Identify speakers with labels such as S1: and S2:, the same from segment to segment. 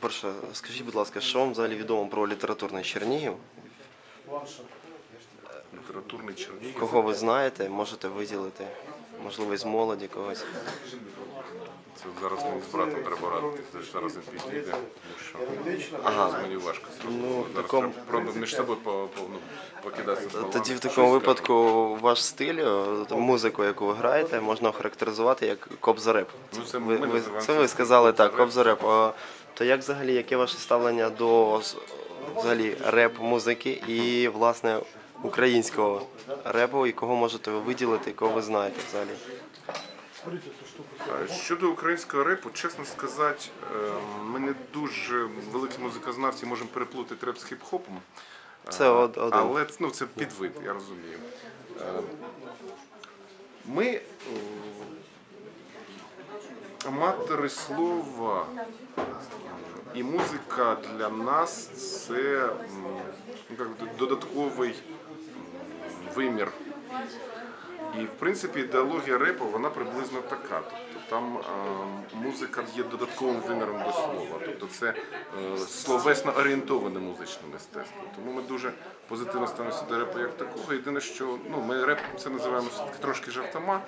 S1: Перше, скажіть, будь ласка, що вам взагалі відомо про літературний Чернігів?
S2: Літературний Чернігів.
S1: Кого ви знаєте, можете виділити? Можливо, із молоді когось.
S2: Це зараз мені з братом треба радити, це ж зараз він підійде,
S1: Ага.
S2: мені важко
S1: Ну, в
S2: Зараз
S1: такому-
S2: треба між собою по, по, ну, покидатися словами.
S1: Тоді в
S2: Щось
S1: такому випадку ваш стиль, е, музику, яку ви граєте, можна охарактеризувати як кобзареп.
S2: Ну, це ми називаємо
S1: це ви сказали так, кобзареп. А, То як взагалі, яке ваше ставлення до з- взагалі реп-музики і власне українського репу, і кого можете ви виділити, кого ви знаєте взагалі?
S2: А Щодо українського репу, чесно сказати, е, ми не дуже великі музикознавці можемо переплутати реп з хіп-хопом.
S1: Це один.
S2: Але ну, це підвид, я розумію. Е, Ми е, аматори слова і музика для нас це ну, як додатковий вимір. І в принципі ідеологія репу вона приблизно така. Тобто там е, музика є додатковим виміром до слова. Тобто це е, словесно орієнтоване музичне мистецтво. Тому ми дуже позитивно ставимося до репу як такого. Єдине, що ну, ми реп це називаємо трошки жартома,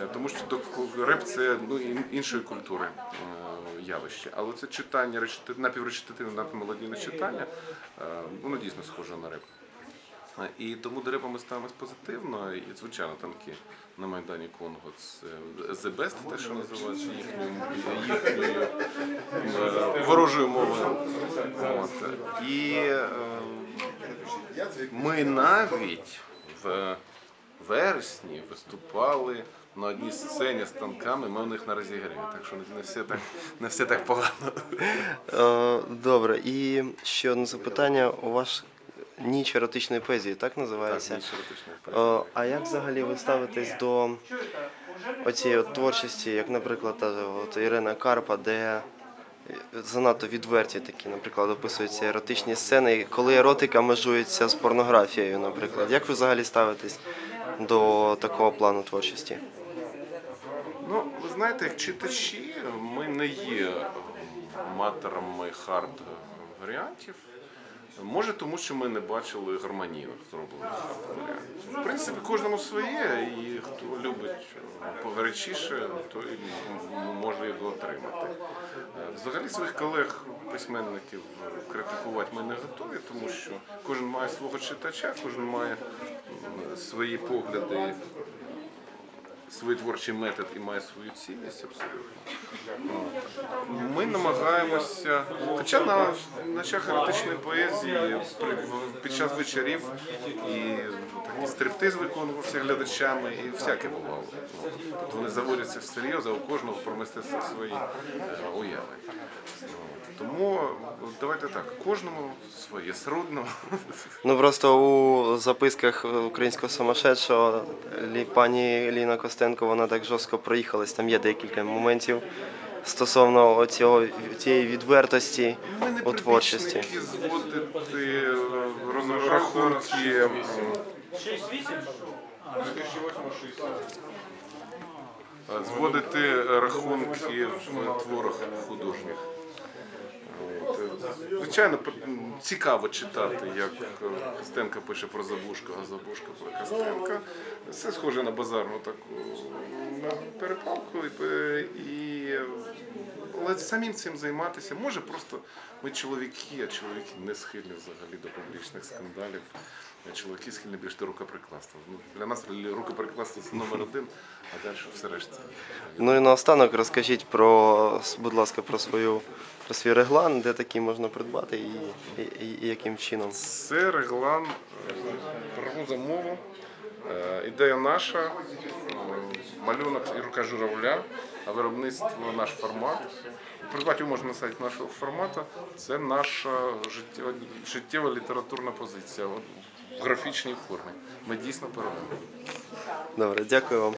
S2: е, тому що до- реп це ну, іншої культури е, явище. Але це читання, напівречитативне, напівмелодійне читання, е, воно дійсно схоже на реп. А, І тому до репа ми ставимось позитивно. І звичайно, танки на Майдані Конго це The Best, те, що називається їхньою, е, ворожою мовою. От. І е, ми навіть в вересні виступали на одній сцені з танками, ми у них на розігріві. Так що не все так, не все так погано.
S1: Е, Добре, і ще одне запитання. У вас ніч еротичної поезії, так
S2: Так,
S1: називається?
S2: ніч еротичної
S1: Е, А як взагалі ви ставитесь до оцієї от творчості, як, наприклад, от Ірина Карпа, де занадто відверті такі, наприклад, описуються еротичні сцени, коли еротика межується з порнографією, наприклад. Як ви взагалі ставитесь до такого плану творчості?
S2: Ну, ви знаєте, як читачі, ми не є матерами хард варіантів. Може, тому що ми не бачили гармонійних зроблених варіантів. В принципі, кожному своє, і хто любить погарячіше, той може його отримати. Е, Взагалі своїх колег, письменників критикувати ми не готові, тому що кожен має свого читача, кожен має свої погляди свій творчий метод і має свою цінність абсолютно. Ми намагаємося, хоча на ночах еротичної поезії під час вечорів і такий стриптиз виконувався глядачами, і всяке бувало. Тобто вони заводяться всерйоз, а у кожного про мистецтво свої е, уяви. Тому давайте так, кожному своє срудно.
S1: Ну просто у записках українського самошедшого пані Ліна Костенко вона так жорстко проїхалась. Там є декілька моментів стосовно цього цієї відвертості у творчості.
S2: прибічники зводити е, розрахунки. м, е, Зводити рахунки в творах художніх. Звичайно, цікаво читати, як е, Костенко пише про Забушка, а Забушка про Костенка. Все схоже на базарну таку перепалку. І, е, але самим цим займатися може просто ми чоловіки, а чоловіки не схильні взагалі до публічних скандалів. Чоловіки схильні більш до рукоприкладства. Ну, для нас рукоприкладство це номер один, а далі все решта.
S1: Ну і наостанок розкажіть про, будь ласка, про свою про свій реглан, де такі можна придбати і, і, і яким чином.
S2: Це реглан е, про замову. Е, Ідея наша, е, малюнок і рука журавля, виробництво наш формат. Придбати його можна на сайті нашого формату. Це наша життєва, літературна позиція в графічній формі. Ми дійсно переможемо.
S1: Добре, дякую вам.